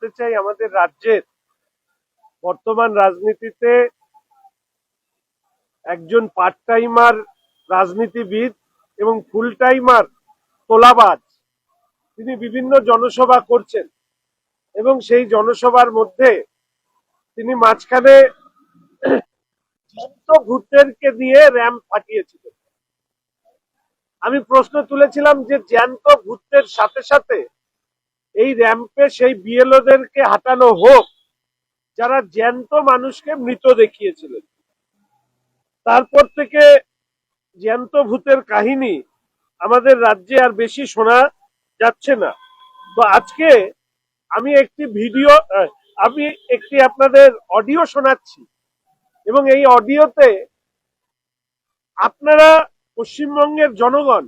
বলতে চাই, আমাদের রাজ্যের বর্তমান রাজনীতিতে একজন পার্ট টাইমার রাজনীতিবিদ এবং ফুল টাইমার তোলাবাজ, তিনি বিভিন্ন জনসভা করছেন এবং সেই জনসভার মধ্যে তিনি মাঝখানে ভূতেরকে দিয়ে র্যাম্প ফাটিয়েছিলেন আমি প্রশ্ন তুলেছিলাম যে জ্যান্ত ভূতের সাথে সাথে এই র্যাম্পে সেই বিএলওদেরকে হাঁটানো হোক, যারা জ্যান্ত মানুষকে মৃত দেখিয়েছিলেন। তারপর থেকে জ্যান্ত ভূতের কাহিনী আমাদের রাজ্যে আর বেশি শোনা যাচ্ছে না। তো আজকে আমি একটি ভিডিও আমি একটি আপনাদের অডিও শোনাচ্ছি। এবং এই অডিওতে আপনারা পশ্চিমবঙ্গের জনগণ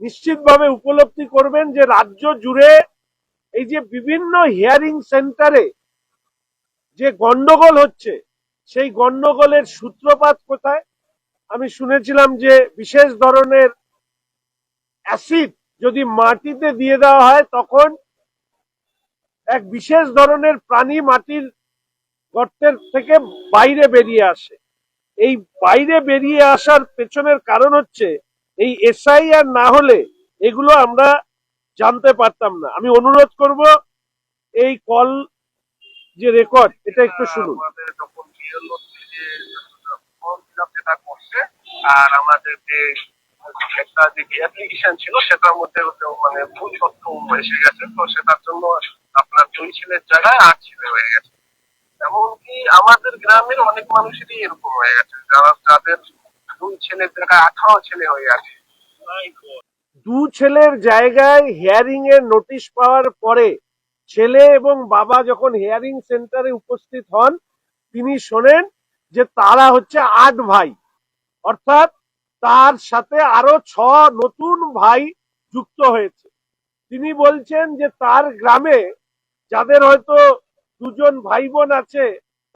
নিশ্চিতভাবে উপলব্ধি করবেন যে রাজ্য জুড়ে এই যে বিভিন্ন হিয়ারিং সেন্টারে যে গন্ডগোল হচ্ছে, সেই গন্ডগোলের সূত্রপাত কোথায়? আমি শুনেছিলাম যে বিশেষ ধরনের অ্যাসিড যদি মাটিতে দিয়ে দেওয়া হয়, তখন এক বিশেষ ধরনের প্রাণী মাটির গর্তের থেকে বাইরে বেরিয়ে আসে। এই বাইরে বেরিয়ে আসার পেছনের কারণ হচ্ছে এই এসআইআর না হলে এগুলো আমরা জানতে পারতাম না। আমি অনুরোধ করব এই কল যে রেকর্ড এটা একটু শুনুন। আর আমাদের যে একটা যে অ্যাপ্লিকেশন ছিল সেটার মধ্যে মানে ভুল তথ্য এসে গেছে। তো সেটার জন্য আপনার দুই ছেলের জায়গায় আট ছেলে হয়ে গেছে। এমনকি আমাদের গ্রামের অনেক মানুষেরই এরকম হয়ে গেছে। যারা যাদের দুই ছেলের জায়গায় আঠারো ছেলে হয়ে গেছে। দু ছেলের জায়গায় হিয়ারিং এর নোটিশ পাওয়ার পরে ছেলে এবং বাবা যখন হিয়ারিং সেন্টারে উপস্থিত হন তিনি শোনেন যে তারা হচ্ছে আট ভাই। অর্থাৎ তার সাথে আরও ছ নতুন ভাই যুক্ত হয়েছে। তিনি বলছেন যে তার গ্রামে যাদের হয়তো দুজন ভাই বোন আছে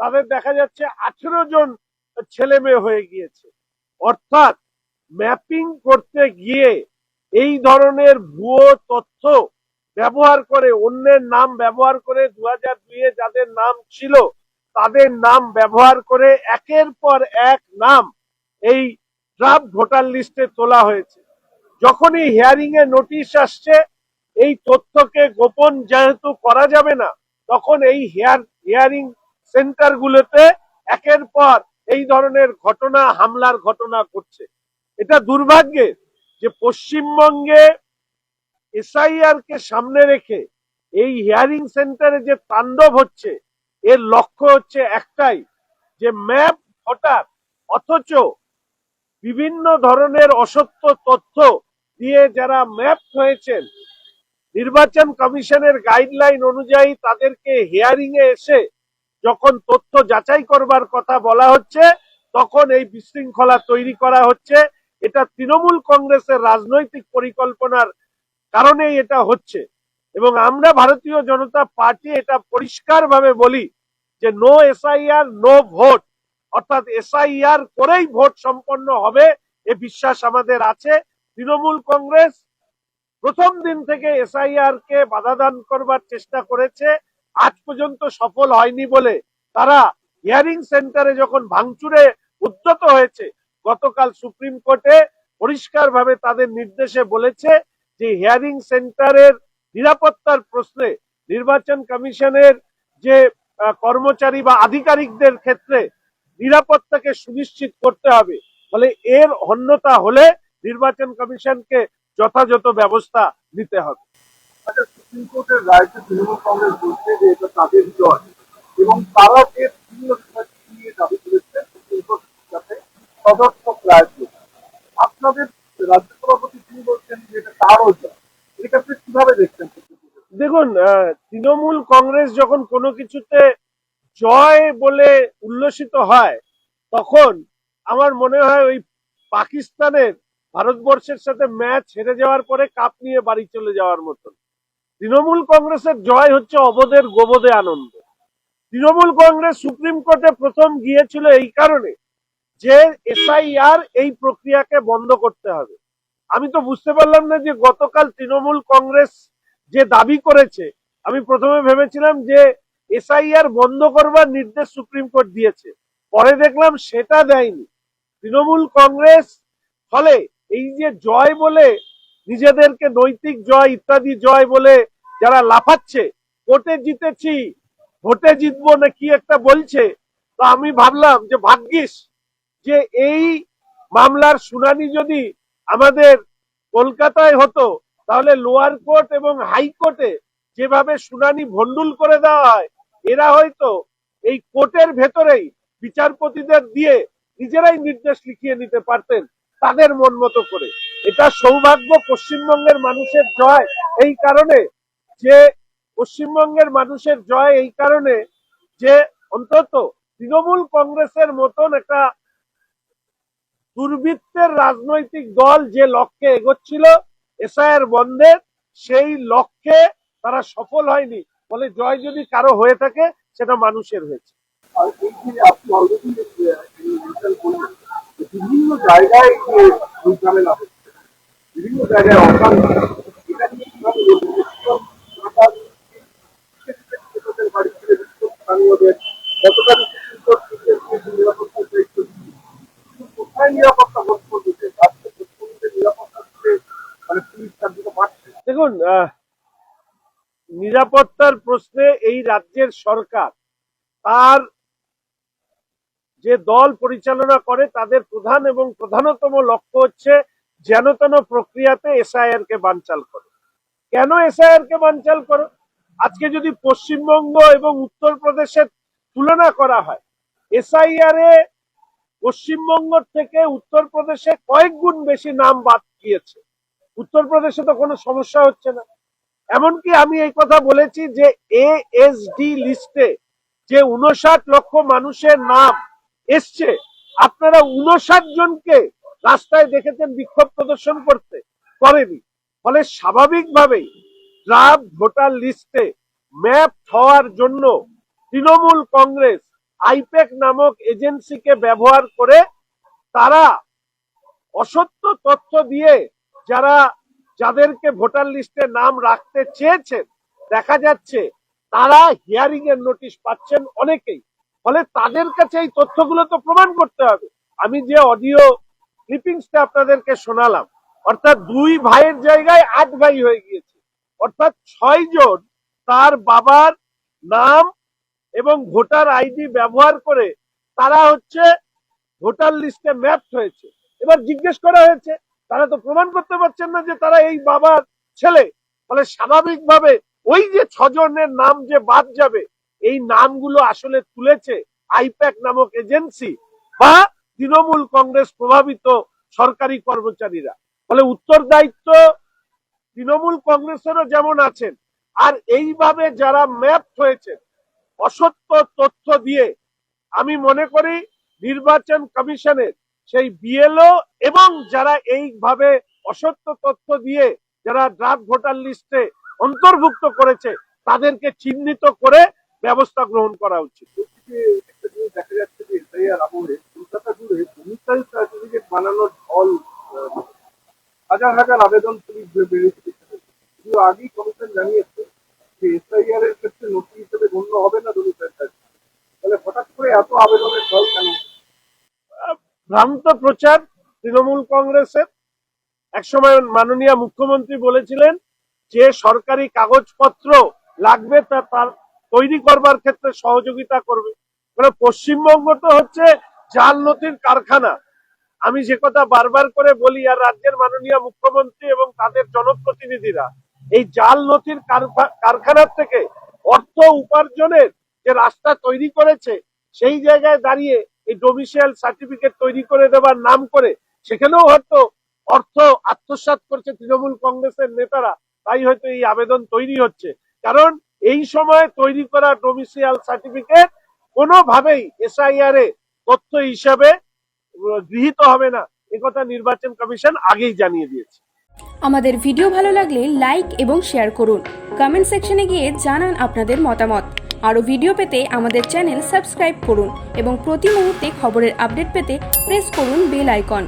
তাদের দেখা যাচ্ছে আঠেরো জন ছেলে মেয়ে হয়ে গিয়েছে। অর্থাৎ ম্যাপিং করতে গিয়ে এই ধরনের ভুয়ো তথ্য ব্যবহার করে, অন্যের নাম ব্যবহার করে দু হাজার দুইয়ে যাদের নাম ছিল তাদের নাম ব্যবহার করে একের পর এক নাম এই ড্রাফট ভোটার লিস্টে তোলা হয়েছে। যখনই হিয়ারিং এ নোটিশ আসছে, এই তথ্যকে গোপন যেহেতু করা যাবে না, তখন এই হেয়ার হিয়ারিং সেন্টার গুলোতে একের পর এই ধরনের ঘটনা, হামলার ঘটনা ঘটছে। এটা দুর্ভাগ্যের যে পশ্চিমবঙ্গে এসআইআর কে সামনে রেখে এই হিয়ারিং সেন্টারে যে তাণ্ডব হচ্ছে, এর লক্ষ্য হচ্ছে একটাই, যে ম্যাপ ভোটার, অথচ বিভিন্ন ধরনের অসত্য তথ্য দিয়ে যারা ম্যাপ হয়েছেন, নির্বাচন কমিশনের গাইডলাইন অনুযায়ী তাদেরকে হিয়ারিং এ এসে যখন তথ্য যাচাই করবার কথা বলা হচ্ছে, তখন এই বিশৃঙ্খলা তৈরি করা হচ্ছে। এটা তৃণমূল কংগ্রেসের রাজনৈতিক পরিকল্পনার কারণেই এটা হচ্ছে। এবং আমরা ভারতীয় জনতা পার্টি এটা পরিষ্কারভাবে বলি যে নো এসআইআর নো ভোট অর্থাৎ এসআইআর করেই ভোট সম্পন্ন হবে, এ বিশ্বাস আমাদের আছে। তৃণমূল কংগ্রেস প্রথম দিন থেকে এসআইআর কে বাধা দান করবার চেষ্টা করেছে। আজ পর্যন্ত সফল হয়নি বলে তারা হিয়ারিং সেন্টারে যখন ভাঙচুরে উদ্যত হয়েছে, গতকাল সুপ্রিম কোর্টে পরিষ্কারভাবে তাদের নির্দেশে বলেছে যে হিয়ারিং সেন্টারের নিরাপত্তার প্রশ্নে নির্বাচন কমিশনের যে কর্মচারী বা আধিকারিকদের ক্ষেত্রে নিরাপত্তাকে সুনিশ্চিত করতে হবে। ফলে এর অন্যতা হলে নির্বাচন কমিশনকে যথাযথ ব্যবস্থা নিতে হবে। আচ্ছা সুপ্রিম কোর্টের রায়কে তৃণমূল কংগ্রেস বলছে যে এটা তাদের জয়। এবং তারা যে নিয়ে দাবি করেছে, সুপ্রিম কোর্ট সদর্থক রায়। আপনাদের রাজ্য সভাপতি তিনি বলছেন যে এটা তারও জয়। এটা আপনি কীভাবে দেখছেন দেখুন তৃণমূল কংগ্রেস যখন কোনো কিছুতে জয় বলে উল্লসিত হয়, তখন আমার মনে হয় ওই পাকিস্তানের ভারতবর্ষের সাথে ম্যাচ হেরে যাওয়ার পরে কাপ নিয়ে বাড়ি চলে যাওয়ার মতন। তৃণমূল কংগ্রেসের জয় হচ্ছে অবদের গোবদে আনন্দ। তৃণমূল কংগ্রেস সুপ্রিম কোর্টে প্রথম গিয়েছিল এই কারণে যে এসআইআর এই প্রক্রিয়াকে বন্ধ করতে হবে। আমি তো বুঝতে পারলাম না যে গতকাল তৃণমূল কংগ্রেস যে দাবি করেছে, আমি প্রথমে ভেবেছিলাম যে এসআইআর বন্ধ করবার নির্দেশ সুপ্রিম কোর্ট দিয়েছে। পরে দেখলাম সেটা দেয়নি। তৃণমূল কংগ্রেস ফলে এই যে জয় বলে নিজেদেরকে নৈতিক জয় ইত্যাদি জয় বলে যারা লাফাচ্ছে কোর্টে জিতেছি, ভোটে জিতবো না কি একটা বলছে? তো আমি ভাবলাম যে ভাগ্যিস যে এই মামলার শুনানি যদি আমাদের কলকাতায় হতো, তাহলে লোয়ার কোর্ট এবং হাইকোর্টে যেভাবে শুনানি ভন্ডুল করে দেওয়া হয়, এরা হয়তো এই কোর্টের ভেতরেই বিচারপতিদের দিয়ে নিজেরাই নির্দেশ লিখিয়ে নিতে পারতেন তাদের মন মতো করে। এটা সৌভাগ্য পশ্চিমবঙ্গের মানুষের জয় এই কারণে, যে পশ্চিমবঙ্গের মানুষের জয় এই কারণে যে অন্তত তৃণমূল কংগ্রেসের মতন একটা দুর্বৃত্তের রাজনৈতিক দল যে লক্ষ্যে এগোচ্ছিল, এসআইআর বন্ধের সেই লক্ষ্যে তারা সফল হয়নি। বলে জয় যদি কারও হয়ে থাকে, সেটা মানুষের হয়েছে। বিভিন্ন জায়গায় যে এই ঝামেলা হচ্ছে বিভিন্ন জায়গায় দিতে মানে দেখুন নিরাপত্তার প্রশ্নে এই রাজ্যের সরকার তার যে দল পরিচালনা করে, তাদের প্রধান এবং প্রধানতম লক্ষ্য হচ্ছে যেনতেন প্রক্রিয়াতে এসআইআর কে বানচাল করে। কেন এসআইআর কে বানচাল করো? আজকে যদি পশ্চিমবঙ্গ এবং উত্তরপ্রদেশের তুলনা করা হয়, এসআইআর এ পশ্চিমবঙ্গ থেকে উত্তরপ্রদেশে কয়েক গুণ বেশি নাম বাদ গিয়েছে। উত্তরপ্রদেশে তো কোনো সমস্যা হচ্ছে না। এমনকি আমি এই কথা বলেছি যে এএসডি লিস্টে যে উনষাট লক্ষ মানুষের নাম এসছে, আপনারা উনষাট জনকে রাস্তায় দেখেছেন বিক্ষোভ প্রদর্শন করতে। করেনি। ফলে স্বাভাবিকভাবেই ড্রাফট ভোটার লিস্টে ম্যাপ হওয়ার জন্য তৃণমূল কংগ্রেস আইপেক নামক এজেন্সিকে ব্যবহার করে তারা অসত্য তথ্য দিয়ে যারা যাদেরকে ভোটার লিস্টে নাম রাখতে চেয়েছেন, দেখা যাচ্ছে তারা হিয়ারিং এর নোটিশ পাচ্ছেন অনেকেই। ফলে তাদের কাছে এই তথ্যগুলো তো প্রমাণ করতে হবে। আমি যে অডিও ক্লিপিংসটা আপনাদেরকে শোনালাম। অর্থাৎ দুই ভাইয়ের জায়গায় আট ভাই হয়ে গিয়েছে। অর্থাৎ ছয় জন তার বাবার নাম এবং ভোটার আইডি ব্যবহার করে তারা হচ্ছে ভোটার লিস্টে ম্যাপ হয়েছে। এবার জিজ্ঞেস করা হয়েছে, তারা তো প্রমাণ করতে পারছেন না যে তারা এই বাবার ছেলে। ফলে স্বাভাবিকভাবে ওই যে ছজনের নাম যে বাদ যাবে, এই নামগুলো আসলে তুলেছে আইপ্যাক নামক এজেন্সি বা তৃণমূল কংগ্রেস প্রভাবিত সরকারি কর্মচারীরা। ফলে উত্তর দায়িত্ব তৃণমূল কংগ্রেসেরও যেমন আছেন, আর এইভাবে যারা ম্যাপ হয়েছে অসত্য তথ্য দিয়ে আমি মনে করি নির্বাচন কমিশনের সেই বিএলও এবং যারা এইভাবে অসত্য তথ্য দিয়ে যারা ড্রাফট ভোটার লিস্টে অন্তর্ভুক্ত করেছে, তাদেরকে চিহ্নিত করে ব্যবস্থা গ্রহণ করা উচিত। দেখা যাচ্ছে কলকাতা জুড়ে ভূমিকাল সার্টিফিকেট বানানোর ঢল হাজার হাজার আবেদন পুলিশ বেড়েছে কিন্তু আগেই কমিশন জানিয়েছে যে এসআইআর এর ক্ষেত্রে নথি হিসেবে গণ্য হবে না সার্টিফিকেট তাহলে হঠাৎ করে এত আবেদনের ঢল কেন? ভ্রান্ত প্রচার তৃণমূল কংগ্রেসের। একসময় মাননীয় মুখ্যমন্ত্রী বলেছিলেন যে সরকারি কাগজপত্র লাগবে তা তার তৈরি করবার ক্ষেত্রে সহযোগিতা করবে। মানে পশ্চিমবঙ্গ তো হচ্ছে জাল কারখানা। আমি যে কথা বারবার করে বলি, আর রাজ্যের মাননীয় মুখ্যমন্ত্রী এবং তাদের জনপ্রতিনিধিরা, এই জাল নথির কারখা- কারখানার থেকে অর্থ উপার্জনের যে রাস্তা তৈরি করেছে, সেই জায়গায় দাঁড়িয়ে এই ডোমিসিয়াল সার্টিফিকেট তৈরি করে দেবার নাম করে, সেখানেও হয়তো অর্থ আত্মসাৎ করছে তৃণমূল কংগ্রেসের নেতারা, তাই হয়তো এই আবেদন তৈরি হচ্ছে। কারণ এই সময় তৈরি করা ডোমিসিয়াল সার্টিফিকেট কোনোভাবেই এসআইআর এ তথ্য হিসাবে গৃহীত হবে না। একথা নির্বাচন কমিশন আগেই জানিয়ে দিয়েছে। আমাদের ভিডিও ভালো লাগলে লাইক এবং শেয়ার করুন। কমেন্ট সেকশনে গিয়ে জানান আপনাদের মতামত। আরও ভিডিও পেতে আমাদের চ্যানেল সাবস্ক্রাইব করুন এবং প্রতি মুহূর্তে খবরের আপডেট পেতে প্রেস করুন বেল আইকন।